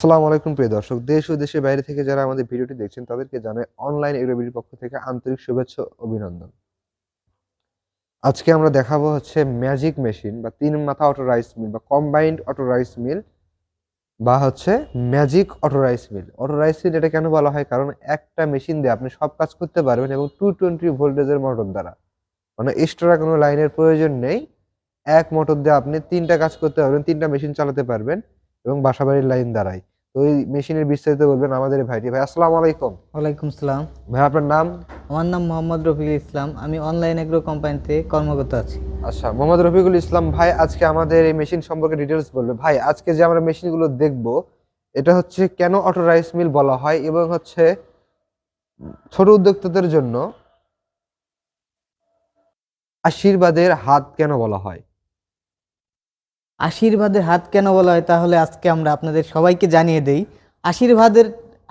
আসসালামু আলাইকুম প্রিয় দর্শক, দেশ ও দেশের বাইরে থেকে যারা আমাদের ভিডিওটি দেখছেন, তাদেরকে জানাই অনলাইন এগ্রোবিডির পক্ষ থেকে আন্তরিক শুভেচ্ছা অভিনন্দন। আজকে আমরা দেখাবো হচ্ছে ম্যাজিক মেশিন বা তিন মাথা অটো রাইস মিল বা কম্বাইন্ড অটো রাইস মিল বা হচ্ছে magic auto rice mill. Auto rice mill এটা কেন বলা হয়? কারণ একটা মেশিন দিয়ে আপনি সব কাজ করতে পারবেন এবং টু টোয়েন্টি ভোল্টেজের মোটর দ্বারা। মানে এক্সট্রা কোনো লাইনের প্রয়োজন নেই। এক মোটর দিয়ে আপনি তিনটা কাজ করতে পারবেন, তিনটা মেশিন চালাতে পারবেন এবং বাসাবাড়ির লাইন দ্বারাই। তো এই মেশিনের বিস্তারিত বলবেন আমাদের এই ভাইটি। ভাই আসসালামু আলাইকুম। ওয়ালাইকুম সালাম। ভাই আপনার নাম? আমার নাম মোহাম্মদ রফিকুল ইসলাম। আমি অনলাইন এগ্রো কোম্পানিতে কর্মরত আছি। আচ্ছা মোহাম্মদ রফিকুল ইসলাম ভাই আজকে আমাদের এই মেশিন সম্পর্কে ডিটেলস বলবে। ভাই আজকে যে আমরা মেশিনগুলো দেখব এটা হচ্ছে কেন অটো রাইস মিল বলা হয় এবং হচ্ছে ছোট উদ্যোক্তাদের জন্য আশীর্বাদের হাত কেন বলা হয়? আশীর্বাদের হাত কেন বলা হয়? তাহলে আজকে আমরা আপনাদের সবাইকে জানিয়ে দেই, আশীর্বাদের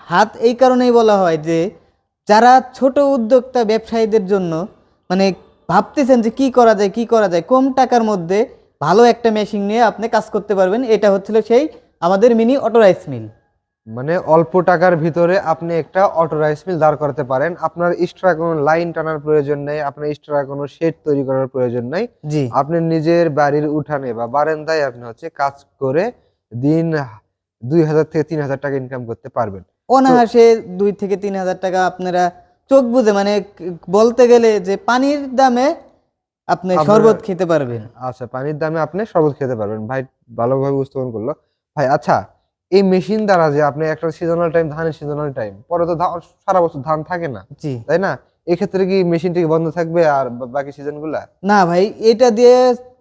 হাত এই কারণেই বলা হয় যে, যারা ছোট উদ্যোক্তা ব্যবসায়ীদের জন্য মানে ভাবতেছেন যে কি করা যায়, কি করা যায়, কম টাকার মধ্যে ভালো একটা মেশিন নিয়ে আপনি কাজ করতে পারবেন, এটা হচ্ছিল সেই আমাদের মিনি অটোরাইস মিল মানে অল্প টাকার ভিতরে আপনি একটা অটো রাইস মিল দাঁড় করাতে পারেন। আপনার এক্সট্রা কোনো লাইন টানার প্রয়োজন নেই আপনার এক্সট্রা কোনো শেড তৈরি করার প্রয়োজন নেই। জি। আপনি নিজের বাড়ির উঠানে বা বারান্দায় আপনি হচ্ছে কাজ করে দিন দুই হাজার থেকে তিন হাজার টাকা ইনকাম করতে পারবেন। অনায়াসে দুই থেকে তিন হাজার টাকা আপনারা চোখ বুঝে মানে বলতে গেলে যে পানির দামে আপনি শরবত খেতে পারবেন। আচ্ছা পানির দামে আপনি শরবত খেতে পারবেন। ভাই ভালোভাবে উপস্থাপন করল। ভাই আচ্ছা এই মেশিন দ্বারা যে আপনি একটা সিজনাল টাইম ধানের সিজনাল টাইম পরে তো সারা বছর ধান থাকে না। জি। তাই না? এক্ষেত্রে কি মেশিনটি বন্ধ থাকবে আর বাকি সিজনগুলা? না ভাই এটা দিয়ে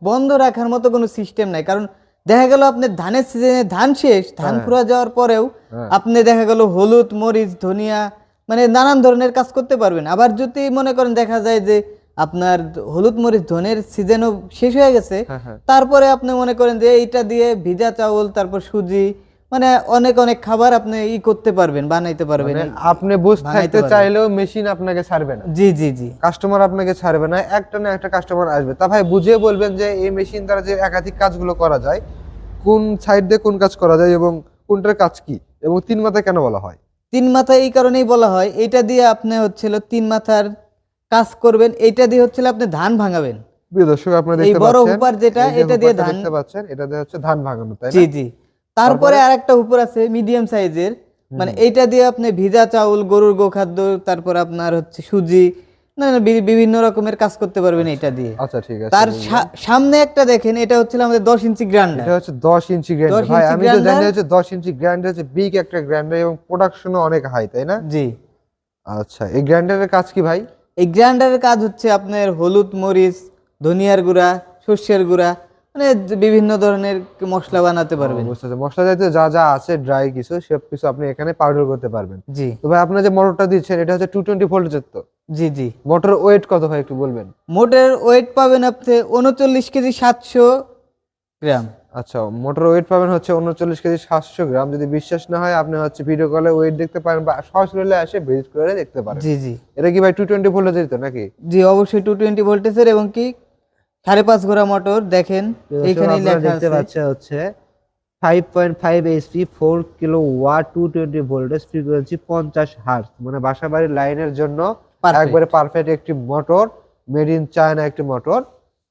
বন্ধ রাখার মতো কোনো সিস্টেম নাই। কারণ দেখা গেল আপনার ধানের সিজনে ধান শেষ ধান হ্যাঁ। ফুরা যাওয়ার পরেও হ্যাঁ। আপনি দেখা গেল হলুদ মরিচ ধনিয়া মানে নানান ধরনের কাজ করতে পারবেন। আবার যদি মনে করেন দেখা যায় যে আপনার হলুদ মরিচ ধনের সিজনও শেষ হয়ে গেছে হ্যাঁ। তারপরে আপনি মনে করেন যে এইটা দিয়ে ভিজা চাউল তারপর সুজি মানে অনেক অনেক খাবার আপনি ই করতে পারবেন বানাইতে পারবেন। মানে আপনি বসে বানাইতে থাকতে চাইলেও মেশিন আপনাকে ছাড়বে না। জি জি জি। কাস্টমার আপনাকে ছাড়বে না একটা না একটা কাস্টমার আসবে। তা ভাই বুঝিয়ে বলবেন যে এই মেশিন দ্বারা যে একাধিক কাজগুলো করা যায় কোন সাইড দিয়ে কোন কাজ করা যায় এবং কোনটার কাজ কি এবং তিন মাথায় কেন বলা হয়? তিন মাথা এই কারণেই বলা হয় এটা দিয়ে আপনি হচ্ছিল তিন মাথার কাজ করবেন এটা দিয়ে হচ্ছিল আপনি ধান ভাঙাবেন। প্রিয় দর্শক আপনারা এই দেখতে বড় পাচ্ছেন হুপার যেটা এই যে এটা দিয়ে ধান দেখতে পাচ্ছেন এটা দিয়ে হচ্ছে ধান ভাঙানো তাই জি জি। তারপরে আরেকটা উপর আছে মিডিয়াম সাইজের মানে এইটা দিয়ে আপনি ভিজা চাউল গরুর গোখাদ্য তারপর আপনার হচ্ছে সুজি না না, বিভিন্ন রকমের কাজ করতে পারবেন এটা দিয়ে। আচ্ছা ঠিক আছে তার সামনে একটা দেখেন এটা হচ্ছিল আমাদের দশ ইঞ্চি গ্রান্ডার এটা হচ্ছে দশ ইঞ্চি গ্রাইন্ডার ভাই আমি তো জানি হচ্ছে দশ ইঞ্চি গ্রাইন্ডার হচ্ছে বিগ একটা গ্রাইন্ডার এবং প্রোডাকশনও অনেক হাই তাই না? জি। আচ্ছা এই গ্রাইন্ডারের কাজ কি ভাই? এই গ্রাইন্ডারের কাজ হচ্ছে আপনার হলুদ মরিচ ধনিয়ার গুঁড়া সর্ষের গুঁড়া মানে বিভিন্ন ধরনের মশলা বানাতে পারবেন। বুঝতে পারছি। মশলা জাতীয় যা যা আছে ড্রাই কিছু সব কিছু আপনি এখানে পাউডার করতে পারবেন। জি। তো ভাই আপনার যে মোটরটা দিচ্ছেন এটা হচ্ছে টু টোয়েন্টি ভোল্টেজের তো জি জি। মোটর ওয়েট কত ভাই একটু বলবেন? মোটের ওয়েট পাবেন আপনি উনচল্লিশ কেজি সাতশো গ্রাম। আচ্ছা মোটর ওয়েট পাবেন হচ্ছে উনচল্লিশ কেজি সাতশো গ্রাম। যদি বিশ্বাস না হয় আপনি হচ্ছে ভিডিও কলে ওয়েট দেখতে পারেন বা সরাসরি এসে ভিজিট করে দেখতে পারেন। জি জি। এটা কি ভাই টু টোয়েন্টি ভোল্টেজের তো নাকি? জি অবশ্যই টু টোয়েন্টি ভোল্টেজের এবং কি সাড়ে পাঁচ ঘোড়া মোটর দেখেন আপনারা লেখা দেখতে আছে। পাচ্ছেন হচ্ছে five point five HP four kilowatt two twenty voltage frequency পঞ্চাশ হার্স মানে বাসা বাড়ির লাইনের জন্য একবারে পারফেক্ট একটি মোটর মেড ইন চায়না একটি মোটর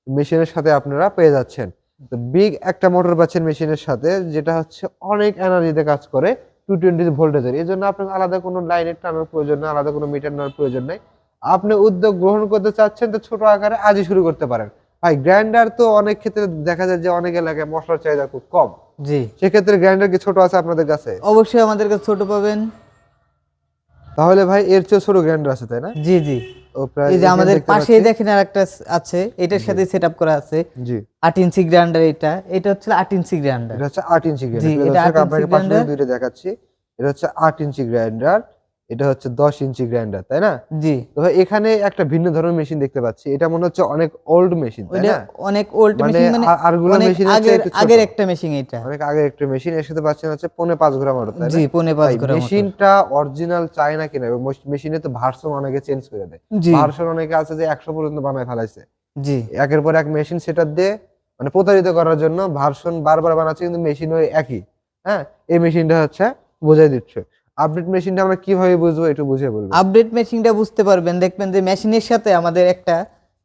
মেশিনের সাথে আপনারা পেয়ে যাচ্ছেন। তো বিগ একটা মোটর পাচ্ছেন মেশিনের সাথে যেটা হচ্ছে অনেক এনার্জিতে কাজ করে টু টোয়েন্টি ভোল্টেজের এই জন্য আপনার আলাদা কোনো লাইনের টানার প্রয়োজন নেই আলাদা কোনো মিটার নেওয়ার প্রয়োজন নেই। আপনি উদ্যোগ গ্রহণ করতে চাচ্ছেন তো ছোট আকারে আজই শুরু করতে পারেন। ভাই গ্রাইন্ডার তো অনেক ক্ষেত্রে দেখা যায় যে অনেক এলাকায় মশলার চাহিদা খুব কম। জি। সেক্ষেত্রে গ্রাইন্ডার কি ছোট আছে আপনাদের কাছে? অবশ্যই আমাদের কাছে ছোট পাবেন। তাহলে ভাই এর চেয়ে ছোট গ্রাইন্ডার আছে তাই না? জি জি। এই যে আমাদের পাশেই দেখেন আর একটা আছে। এটার সাথে সেট আপ করা আছে। জি। আট ইঞ্চি গ্রাইন্ডার এটা। এটা হচ্ছে আট ইঞ্চি গ্রাইন্ডার এটা হচ্ছে আট ইঞ্চি জি, গ্রাইন্ডার এটা আপনাকে পাশে দুইটা দেখাচ্ছি। এটা হচ্ছে আট ইঞ্চি গ্রাইন্ডার এটা হচ্ছে দশ ইঞ্চি গ্রাইন্ডার তাই না? জি। তো এখানে একটা ভিন্ন ধরনের মেশিন দেখতে পাচ্ছি। এটা মনে হচ্ছে অনেক ওল্ড মেশিন তাই না? অনেক ওল্ড মেশিন মানে আর- আরগুলো চেয়ে আগের আগের একটা মেশিন এটা। অনেক আগের একটা মেশিন এর সাথে পাচ্ছেন হচ্ছে পৌনে পাঁচ গ্রাম মোটর জি পৌনে পাঁচ মোটর। মেশিনটা অরিজিনাল চায় না কিনা মেশিনে তো ভার্সন অনেকে চেঞ্জ করে দেয়। ভার্সন অনেকে আছে যে একশো পর্যন্ত বানায় ফেলাইছে। জি। একের পর এক মেশিন সেটা দিয়ে মানে প্রতারিত করার জন্য ভার্সন বারবার বানাচ্ছে কিন্তু মেশিন ওই একই। হ্যাঁ? এই মেশিনটা হচ্ছে বোঝাই দিচ্ছে। আপডেট মেশিনটা আমরা কীভাবে বুঝব একটু বুঝিয়ে বলব আপডেট মেশিনটা বুঝতে পারবেন। দেখবেন যে মেশিনের সাথে আমাদের একটা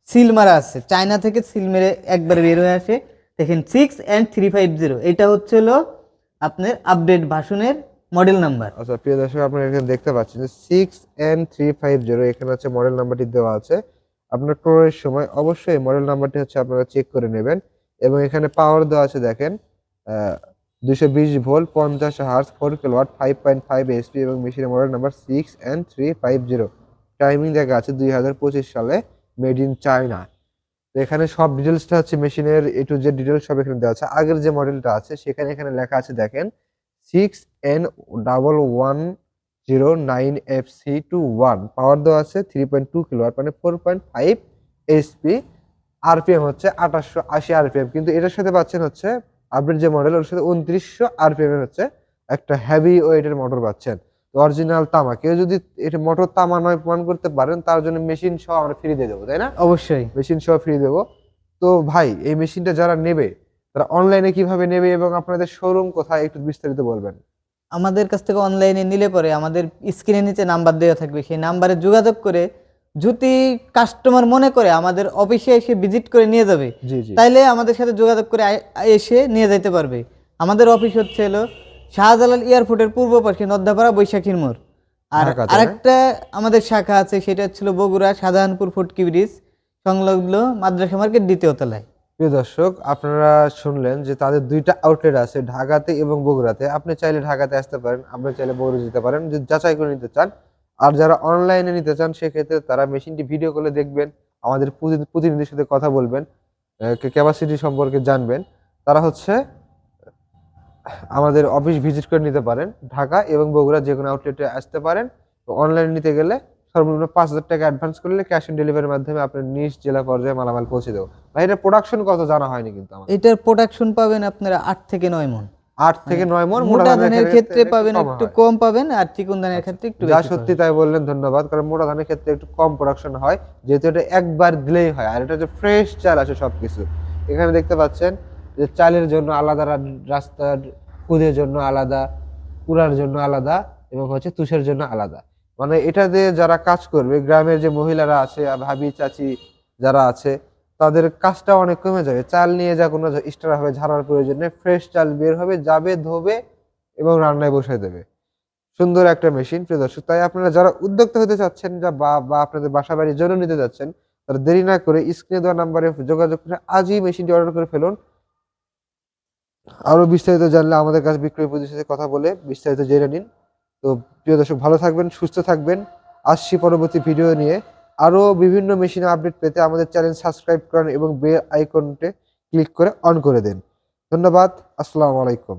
সিল মারা আছে। চায়না থেকে সিল মেরে একবারে বের হয়ে আসে। দেখেন six and three five zero এটা হচ্ছে হলো আপনার আপডেট ভাষণের মডেল নাম্বার আচ্ছা প্রিয় দর্শক আপনারা এখানে দেখতে পাচ্ছেন যে six N three five zero এখানে হচ্ছে মডেল নাম্বারটি দেওয়া আছে। আপনার ক্রয়ের সময় অবশ্যই মডেল নাম্বারটি হচ্ছে আপনারা চেক করে নেবেন। এবং এখানে পাওয়ার দেওয়া আছে দেখেন দুশো বিশ ভোল্ট, পঞ্চাশ hertz four kilowatt five point five SP এবং মেশিনের model number six N three five zero timing দেখা আছে দুই হাজার পঁচিশ সালে মেড ইন চায়না এখানে সব ডিটেলসটা হচ্ছে মেশিনের এ টু জেড ডিটেলস সব এখানে দেওয়া আছে। আগের যে মডেলটা আছে, সেখানে এখানে লেখা আছে, দেখেন six N double one zero nine F C two one power দেওয়া আছে থ্রি পয়েন্ট টু কিলোয়াট মানে four point five HP RPM হচ্ছে আঠাশশো আশি আরপিএম কিন্তু এটার সাথে পাচ্ছেন হচ্ছে আপডেট যে মডেল ওর সাথে উনত্রিশশো আরপিএম হচ্ছে একটা হেভি ওয়েটের মোটর পাচ্ছেন। অরিজিনাল তামা কেউ যদি এটা মোটর তামা নয় প্রমাণ করতে পারেন তার জন্য মেশিন সহ আমরা ফ্রি দিয়ে দেবো তাই না? অবশ্যই। মেশিন সহ ফ্রি দেবো। তো ভাই এই মেশিনটা যারা নেবে তারা অনলাইনে কীভাবে নেবে এবং আপনাদের শোরুম কোথায় একটু বিস্তারিত বলবেন। আমাদের কাছ থেকে অনলাইনে নিলে পরে আমাদের স্ক্রিনের নিচে নাম্বার দেওয়া থাকবে। সেই নাম্বারে যোগাযোগ করে যদি কাস্টমার মনে করে আমাদের অফিসে এসে ভিজিট করে নিয়ে যাবে তাইলে আমাদের সাথে যোগাযোগ করে এসে নিয়ে যেতে পারবে। আমাদের অফিস হচ্ছে হলো শাহজালাল এয়ারপোর্টের পূর্ব পাশে নদ্দাপাড়া বৈশাখীর মোড়। আর আরেকটা আমাদের শাখা আছে সেটা ছিল বগুড়া শাহজাহানপুর ফুটকি ব্রিজ সংলগ্ন মাদ্রাসা মার্কেট দ্বিতীয় তলায়। প্রিয় দর্শক আপনারা শুনলেন যে তাদের দুইটা আউটলেট আছে ঢাকাতে এবং বগুড়াতে। আপনি চাইলে ঢাকাতে আসতে পারেন আপনি চাইলে বগুড়া যেতে পারেন। যদি যাচাই করে নিতে চান আর যারা অনলাইনে নিতে চান, সেক্ষেত্রে তারা মেশিনটি ভিডিও করে দেখবেন, আমাদের প্রতি- প্রতিনিধির সাথে কথা বলবেন ক্যাপাসিটি সম্পর্কে জানবেন। তারা হচ্ছে আমাদের অফিস ভিজিট করে নিতে পারেন, ঢাকা এবং বগুড়া যে কোনো আউটলেটে আসতে পারেন। অনলাইনে নিতে গেলে সর্বনিম্ন পাঁচ হাজার টাকা অ্যাডভান্স করলে ক্যাশ অন ডেলিভারির মাধ্যমে আপনার নিজ জেলা পর্যায়ে মালামাল পৌঁছে দেবো। ভাই এটা প্রোডাকশন কত জানা হয়নি কিন্তু এটার প্রোডাকশন পাবেন আপনারা আট থেকে নয় মন। আট থেকে নয় মন মোটা ধানের ক্ষেত্রে পাবেন একটু কম পাবেন আর চিকন ধানের ক্ষেত্রে একটু যা সত্যি তাই বললেন ধন্যবাদ। কারণ মোটা ধানের ক্ষেত্রে একটু কম প্রোডাকশন হয় যেহেতু এটা একবার দিলেই হয়। আর এটা হচ্ছে ফ্রেশ চাল আছে সবকিছু। এখানে দেখতে পাচ্ছেন যে চালের জন্য আলাদা রাস্তার খুদের জন্য আলাদা কুড়ার জন্য আলাদা এবং হচ্ছে তুষের জন্য আলাদা। মানে এটা দিয়ে যারা কাজ করবে গ্রামের যে মহিলারা আছে আর ভাবি চাচি যারা আছে তাদের কাজটা অনেক কমে যাবে। চাল নিয়ে যা কোনো এক্সট্রা হবে, ঝাড়ার প্রয়োজন নেই। ফ্রেশ চাল বের হবে, যাবে, ধোবে এবং রান্নায় বসায় দেবে। সুন্দর একটা মেশিন প্রিয় দর্শক। তাই আপনারা যারা উদ্যোক্তা হতে চাচ্ছেন, যা বা বা আপনাদের বাসা বাড়ির জন্য নিতে যাচ্ছেন, তারা দেরি না করে স্ক্রিনে দেওয়া নাম্বারে যোগাযোগ করে আজই মেশিনটি অর্ডার করে ফেলুন। আরও বিস্তারিত জানলে আমাদের কাছে বিক্রয় প্রতিষ্ঠানের সাথে কথা বলে বিস্তারিত জেনে নিন। তো প্রিয় দর্শক, ভালো থাকবেন, সুস্থ থাকবেন। আসছি পরবর্তী ভিডিও নিয়ে। আরও বিভিন্ন মেশিনে আপডেট পেতে আমাদের চ্যানেল সাবস্ক্রাইব করেন এবং বেল আইকনটে ক্লিক করে অন করে দেন। ধন্যবাদ, আসসালামু আলাইকুম।